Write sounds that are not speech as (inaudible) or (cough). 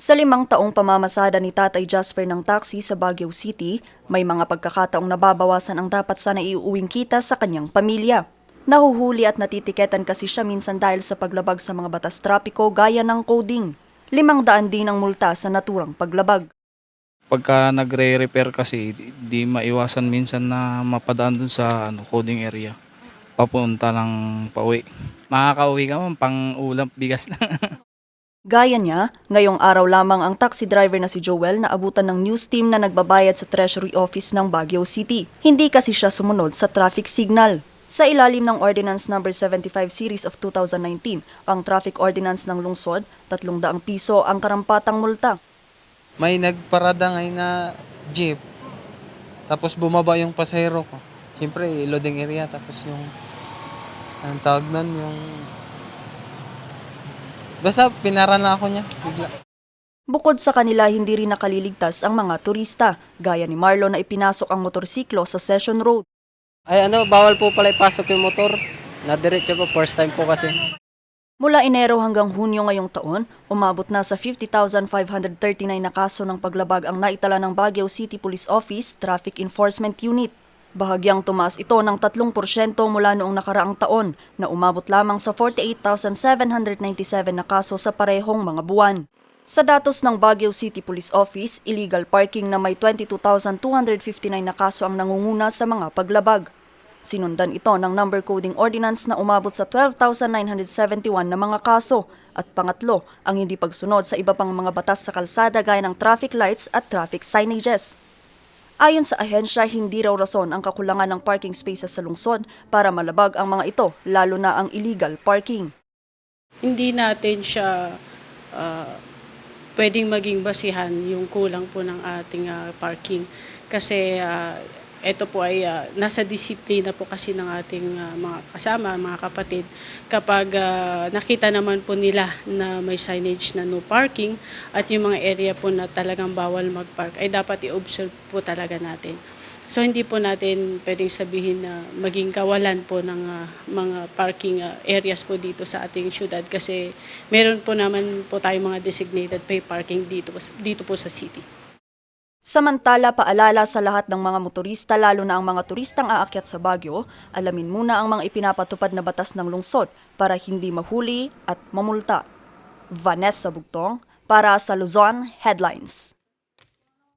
Sa limang taong pamamasada ni Tatay Jasper ng taxi sa Baguio City, may mga pagkakataong nababawasan ang dapat sana iuuwing kita sa kanyang pamilya. Nahuhuli at natitiketan kasi siya minsan dahil sa paglabag sa mga batas trapiko gaya ng coding. Limang daan din ang multa sa naturang paglabag. Pagka nagre-repair kasi, di, di maiwasan minsan na mapadaan dun sa ano, coding area. Papunta ng pauwi. Makakauwi ka man, pang ulam, bigas na. (laughs) Gaya niya, ngayong araw lamang ang taxi driver na si Joel na abutan ng news team na nagbabayad sa Treasury Office ng Baguio City. Hindi kasi siya sumunod sa traffic signal. Sa ilalim ng Ordinance No. 75 Series of 2019, ang traffic ordinance ng lungsod, 300 piso ang karampatang multa. May nagparada ngayon na jeep. Tapos bumaba yung pasahero ko. Siyempre, loading area. Tapos yung, anong tawag nun, yung... Basta pinara na ako niya. Bigla. Bukod sa kanila, hindi rin nakaliligtas ang mga turista, gaya ni Marlon na ipinasok ang motorsiklo sa Session Road. Ay ano, bawal po pala ipasok yung motor. Nadiretso po, first time po kasi. Mula Enero hanggang Hunyo ngayong taon, umabot na sa 50,539 na kaso ng paglabag ang naitala ng Baguio City Police Office Traffic Enforcement Unit. Bahagyang tumaas ito ng 3% mula noong nakaraang taon na umabot lamang sa 48,797 na kaso sa parehong mga buwan. Sa datos ng Baguio City Police Office, illegal parking na may 22,259 na kaso ang nangunguna sa mga paglabag. Sinundan ito ng number coding ordinance na umabot sa 12,971 na mga kaso at pangatlo ang hindi pagsunod sa iba pang mga batas sa kalsada gaya ng traffic lights at traffic signages. Ayon sa ahensya, hindi raw rason ang kakulangan ng parking spaces sa lungsod para malabag ang mga ito, lalo na ang illegal parking. hindi natin siya ah, pwedeng maging basihan yung kulang po ng ating ah, parking. Kasi ah, ito po ay ah, nasa disiplina po kasi ng ating ah, mga kasama, mga kapatid. Kapag ah, nakita naman po nila na may signage na no parking at yung mga area po na talagang bawal mag-park, ay dapat i-observe po talaga natin. So hindi po natin pwedeng sabihin na maging kawalan po ng ah, mga parking ah, areas po dito sa ating syudad kasi meron po naman po tayong mga designated pay parking dito, dito po sa city. Samantala, paalala sa lahat ng mga motorista lalo na ang mga turistang aakyat sa Baguio, alamin muna ang mga ipinapatupad na batas ng lungsod para hindi mahuli at mamulta. Vanessa Bugtong para sa Luzon Headlines.